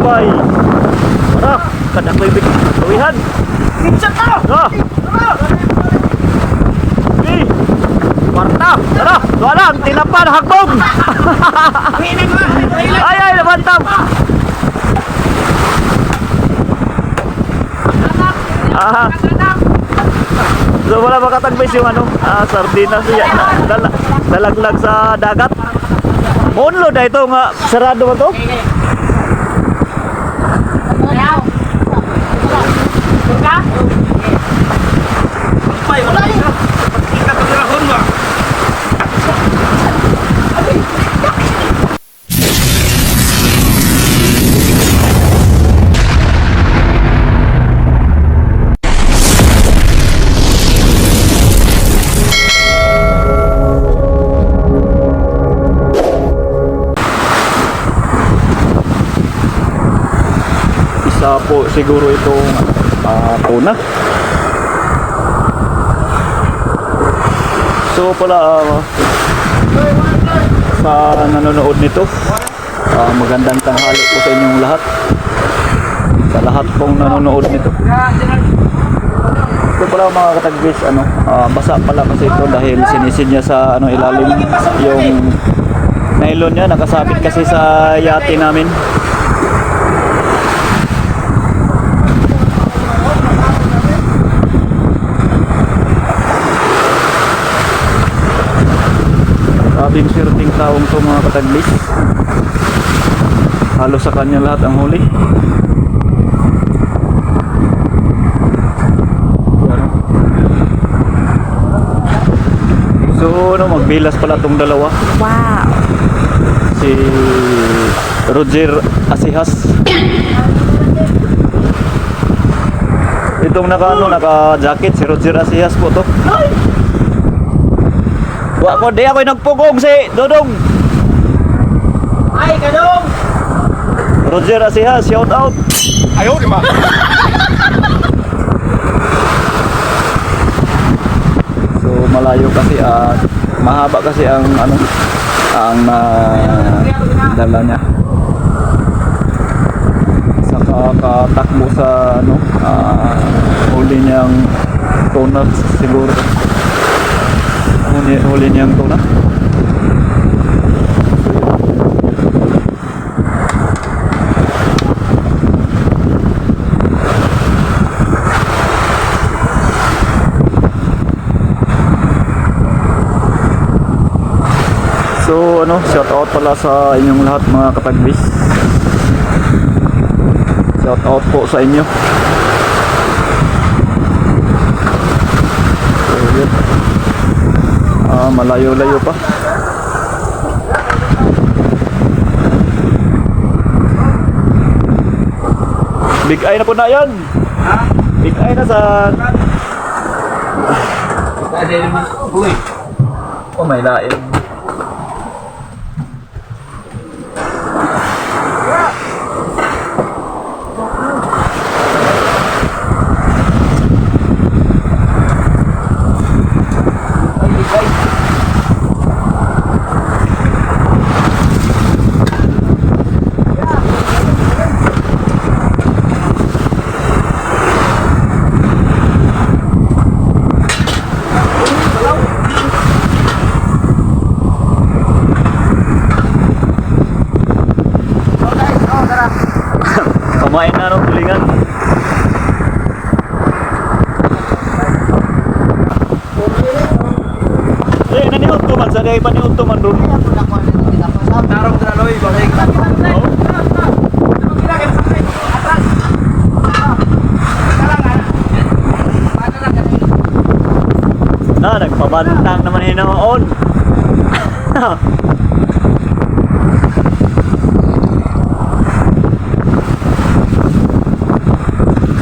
bay. Tara, kada ko'y big kawihan. Pinsan ka! Tara. Hey. Marta, tara, tinapan, hakbong. Pinan mo! ay, ay, nabantam. Ah, so wala makatagbis yung ano, ah, sardinas siya na dala, dalaglag sa dagat. Monlo na ito nga, sarado ba to? Siguro itong ah, tuna. So pala ah, sa nanonood nito, ah, magandang tanghali po sa inyong lahat. Sa lahat pong nanonood nito. Ito pala mga katagbis, ano, ah, basa pala kasi ito dahil sinisid niya sa ano, ilalim yung nylon niya, nakasabit kasi sa yate namin. Sabing swerteng taong to mga kataglis. Halos sa kanya lahat ang huli. So ano, magbilas pala tong dalawa. Wow. Si Roger Asihas. Itong naka ano, naka jacket si Roger Asihas po to. Wa ko di ako nagpugong si Dodong. Ay, kadong! Roger Asihas, shout out. Ayaw, di ba? So malayo kasi at mahaba kasi ang ano ang ah, dala niya. Saka katakbo sa ano ah, huli niyang tuna siguro. Huli, huli niyang tuna. So ano, shout out pala sa inyong lahat mga katagbis. Shout out po sa inyo. So yun. Ah, malayo-layo pa. Big eye na po na yan. Big eye na sa Uy! Oh, may lain. Pamain na nung tulingan. Eh, nanihot ko man. Sa day pa nihot to man ron. Narong draloy, balik. Na, nagpabantang naman hinoon.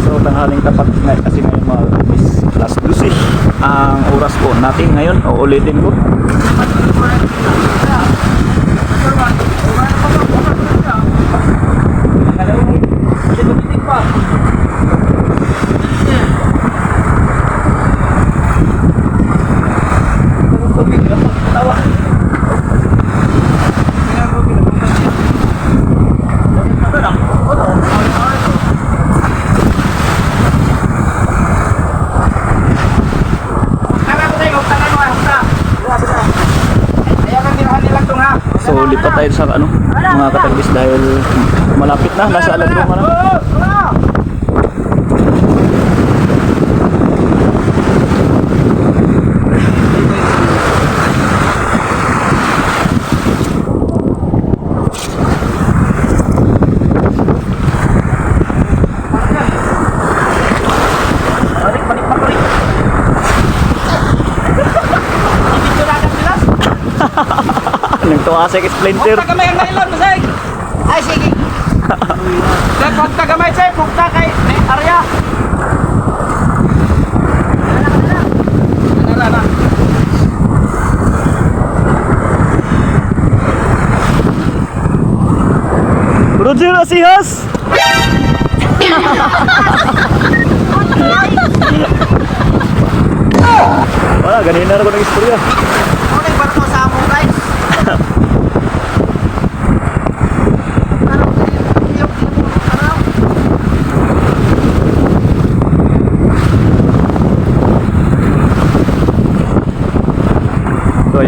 so, tanghaling tapat nga kasi ngayon mga is last 12 ang oras po natin ngayon. O ulitin ko. Tawa. Tayo sa ano, mga katagbis dahil malapit na, nasa alagdong na. Balik, balik, balik. Hindi bilas. Nagtuwasik splinter. Pagka may ang nylon, masay. Ay, sige. Dahil pagka gamay sa'yo, pagka kay na. Roger Asihas! Wala, ganina na ako ng istorya.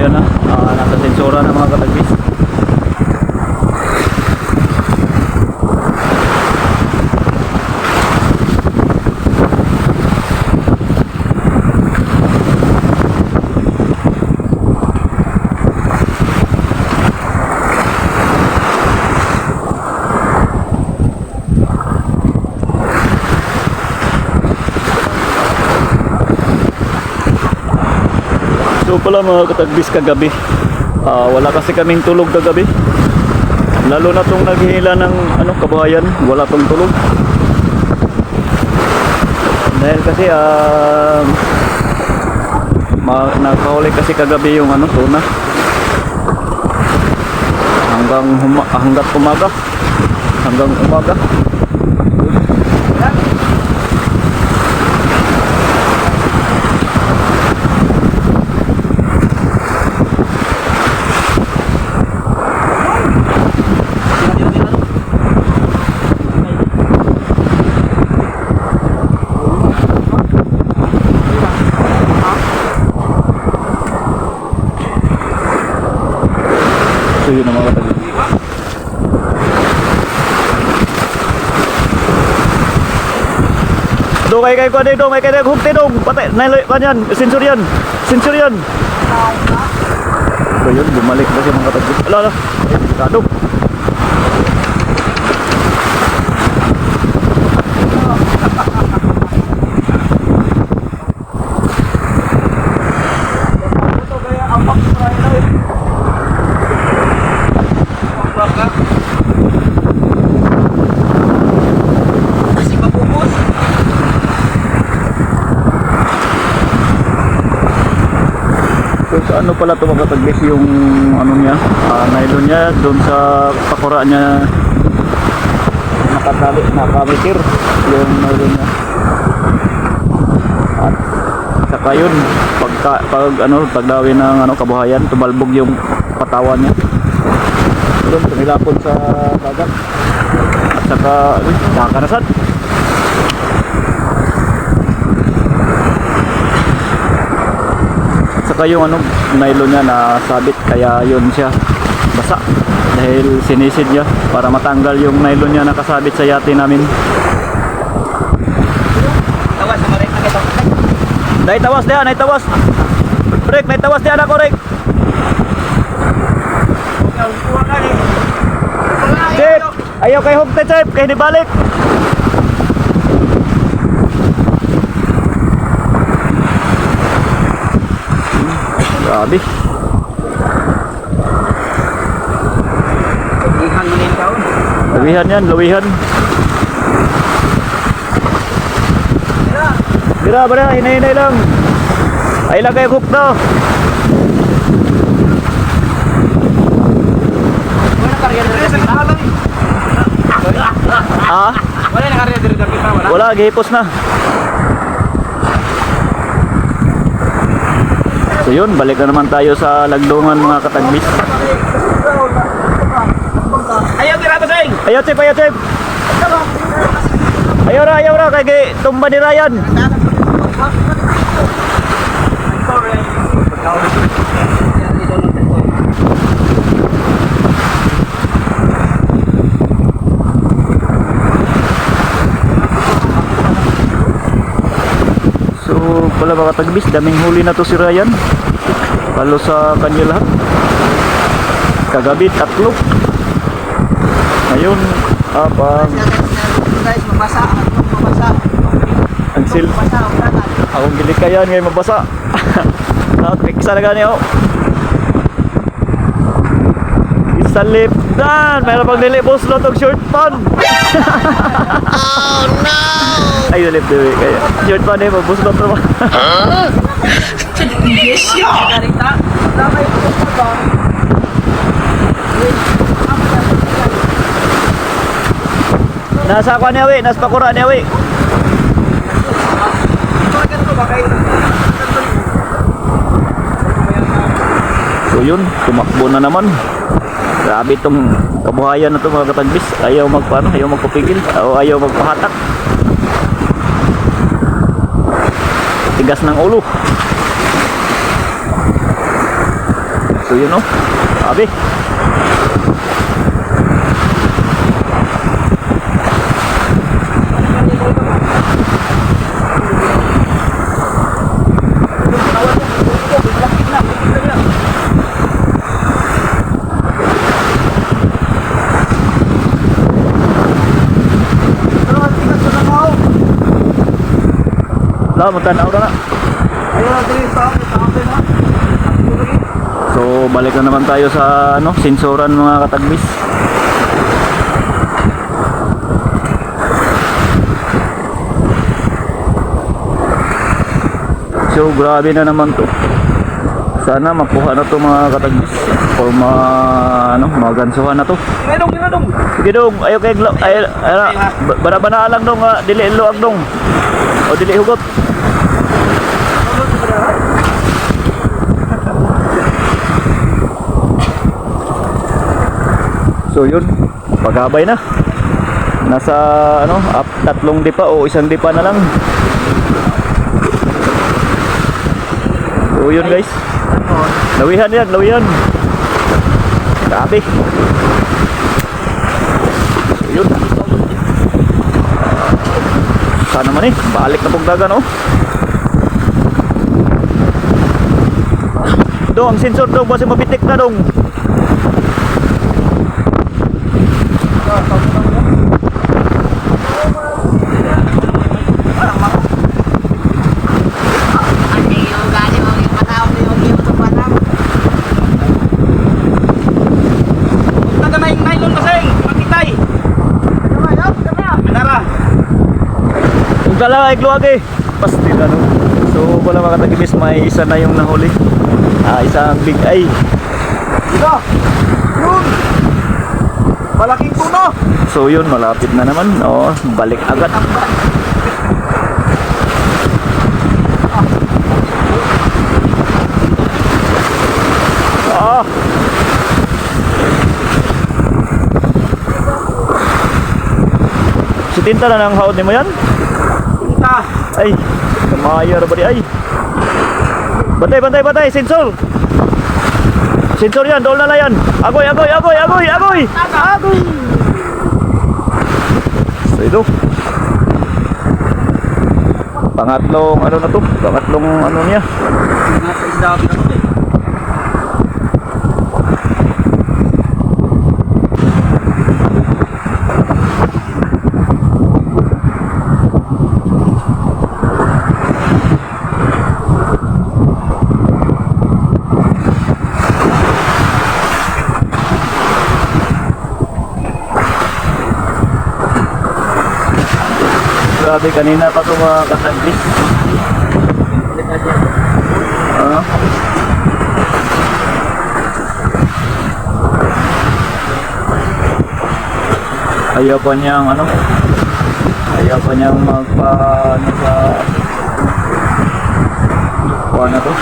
Ayan na, pala mga katagbis kagabi, ah, wala kasi kaming tulog kagabi. Lalo na tong naghihila ng ano, kabuhayan, wala tong tulog. Dahil kasi ah ma- nakahuli kasi kagabi yung ano, tuna. Hanggang huma- hanggat umaga. Hanggang umaga. So yun ang mga katagbis. Do kay kay ko dito, may kay hukte dong. Patay, nailoy pa. Sensorian. Sensorian. So yun, bumalik na siya mga katagbis. Ala, ala. Kado. Sa ano pala ito mga katagbis yung ano niya, ah, nylon niya doon sa pakura niya nakatali, nakamitir yung nylon niya. At saka yun, pagka, pag ano, pagdawi ng ano, kabuhayan, tumalbog yung patawan niya. Doon, tumilapon sa dagat. At saka, uy. At saka yung ano, nylon niya na sabit, kaya yun siya basa. Dahil sinisid niya para matanggal yung nylon niya nakasabit sa yate namin. Tawas, na kita. Naitawas diyan, naitawas. Break, naitawas diyan ako, Rick. Chip, ayaw kay Hugte, Chip, kay di balik. Grabe. Ihan mo yung taon. Lawihan yan, lawihan. Bira, bira, hinay-hinay lang. Ay lang kayo hook. Ah, na wala, gihipos na. So yun, balik na naman tayo sa lagdungan mga katagbis. Ayaw ba sing? Ayaw, Chip, ayaw, Chip. Ayaw ra, ayaw ra, kay tumba ni Ryan. Pala mga tagbis, daming huli na to si Ryan. Palo sa kanya lahat. Kagabi, tatlo. Ngayon, abang Guys, mabasa. Mabasa. ang sil akong gilikayan ngayon mabasa. Nakakiksa na gani oh. Isalip dan, mayroon pang dili boss lo tong short pan. oh no. Ay dalip dili kaya short pan eh boss lo to. Yes, yeah. Karita. Damay ko pa ba? Nasa ako niya we, nasa pakura niya we. Ba kayo? So yun, tumakbo na naman. Grabe itong kabuhayan na to mga katagbis. Ayaw magpaano, ayaw magpapigil, o ayaw magpahatak. Tigas ng ulo. So yun oh, grabe. Wala, magtanaw na na. Akin ha. So balik na naman tayo sa ano, sensoran mga katagbis. So grabe na naman to. Sana makuha na to mga katagbis or ma ano, magansuhan na to. Ginadong, ginadong. Sige dong, ayo kay glo, ay, ay, bara bana lang dong, ah, dili luag dong. O dili hugot. So yun, paghabay na. Nasa ano, up, tatlong dipa o isang dipa na lang. So yun guys. Lawihan yan, lawihan. Grabe. So yun. Sana man eh, balik na pong dagan oh. Dong, sensor dong, basta mabitik na dong. Ano yung ugali mo yung patao mo yung yung tumanam? Taga na yung nylon kasing. Makitay. Manara. Ay kluwag eh. Pasti na no. So wala mga tagibis, may isa na yung nahuli. Ah, isang big eye. Dito. Yun. Malaking tuno. So yun, malapit na naman. Oo, balik agad. Ah! Si Tinta na nang haod ni mo yan? Ay, kamayar ba di ay? Bantay, bantay, bantay, sensor! Sensor yan, doon na na yan! Agoy, agoy, agoy, agoy, agoy! Agoy! So ito. Pangatlong ano na to? Pangatlong ano niya? Nasa Grabe, kanina pa ito mga kataglis. Ah. Ayaw pa niyang ano? Ayaw pa niyang magpa ano sa kuha na to.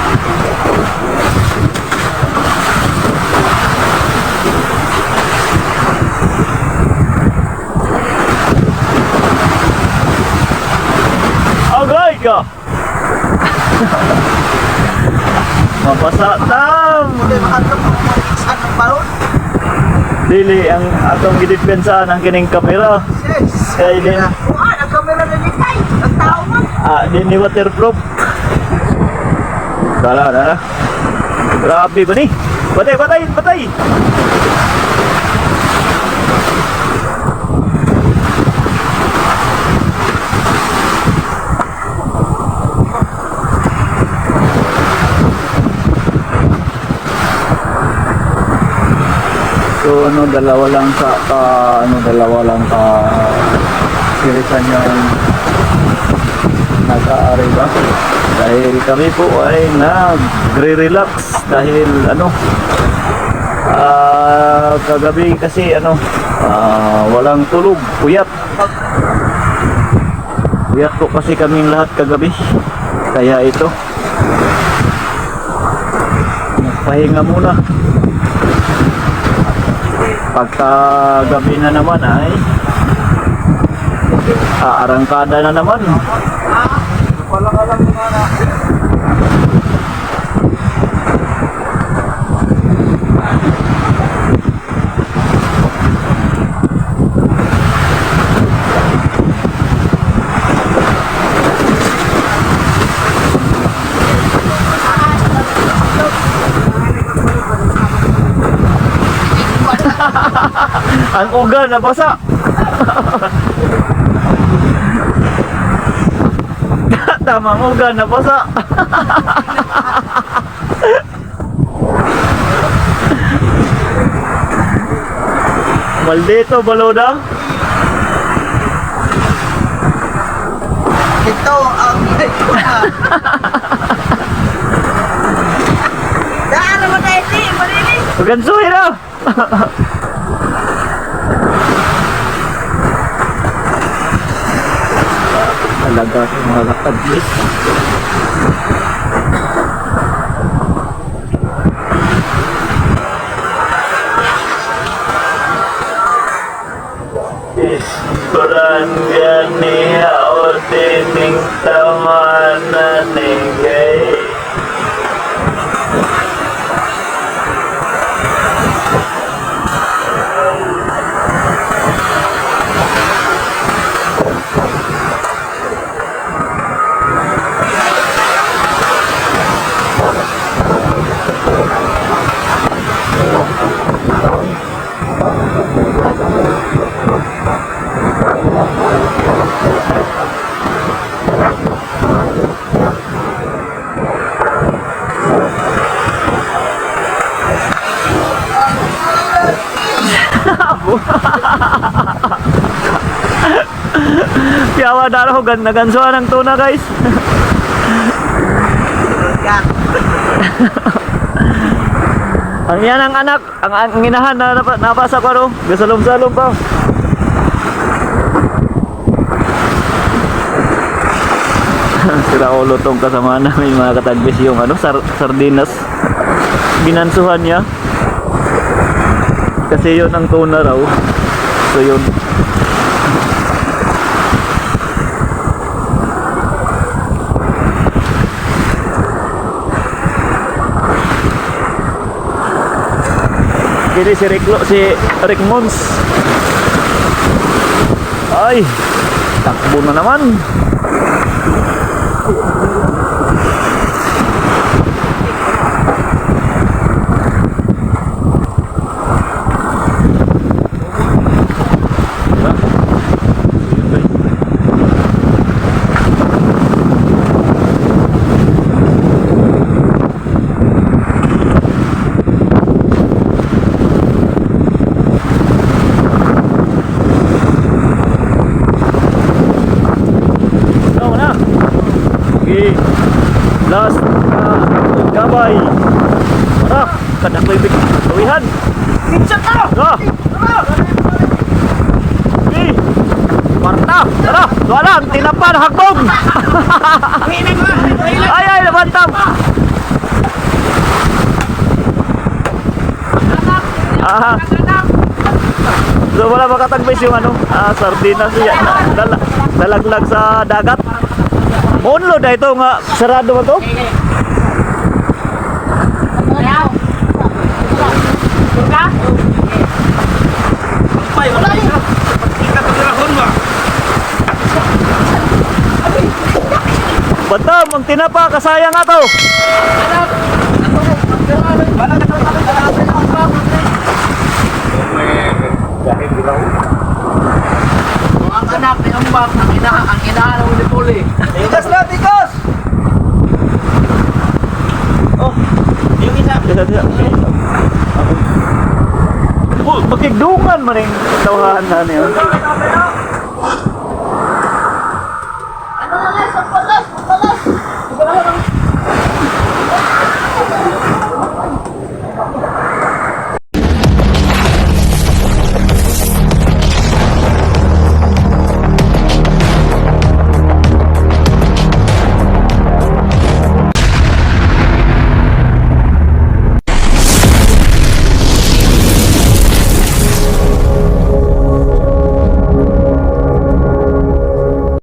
Ka! Mapasa tam! Dili ang atong gidepensahan ang kining kamera. Yes. Kaya din Kuha, ang kamera ni Tay. Ang tao man. ah di ni waterproof. Dala, dala. Grabe ba ni? Patay, patay, patay! So ano, dalawa lang sa, ka, ano, dalawa lang ka, sirisan yung nag-aari ba? Dahil kami po ay nagre-relax dahil ano, ah, kagabi kasi ano, ah, walang tulog, puyat. Puyat po kasi kaming lahat kagabi. Kaya ito, pahinga muna. Pagka gabi na naman ay aarangkada na naman. Ang uga nabasa. Tama ang uga nabasa. Maldito baloda. Ito ang Daan naman tayo, Ti. Malinis. Pagkansuhin na. Talaga mga Piyawa daro ko gan nagansuan ang tuna guys. ang yan ang anak, ang, ang inahan na napa- napasa ko no. Gasalom-salom pa. Sira ulo tong kasama namin mga katagbis yung ano, sar sardinas. Binansuhan niya. Kasi yun ang tuna raw. So yun. Kini si Rick, si Rick Mons. Ay, takbo na naman. Tara, kada ko ibig tuwihan. Pinsan ka! Tara. Okay. Marta, tara. Tinapan, hakbog. Hinan mo! Hinan! Ay, ay, nabantam. Ah, so wala makatagbis yung ano, ah, sardinas na, dala, dalaglag sa dagat. Monlo na ito nga, sarado ba to? Batam, ang tinapa, kasayang ato. Ang anak ni Umbak, ang ina, ang inaano ni Puli. Tikas na, tikas! Oh, yung isa. Dila, dila. Oh, makigdungan man yung tawahan na niya.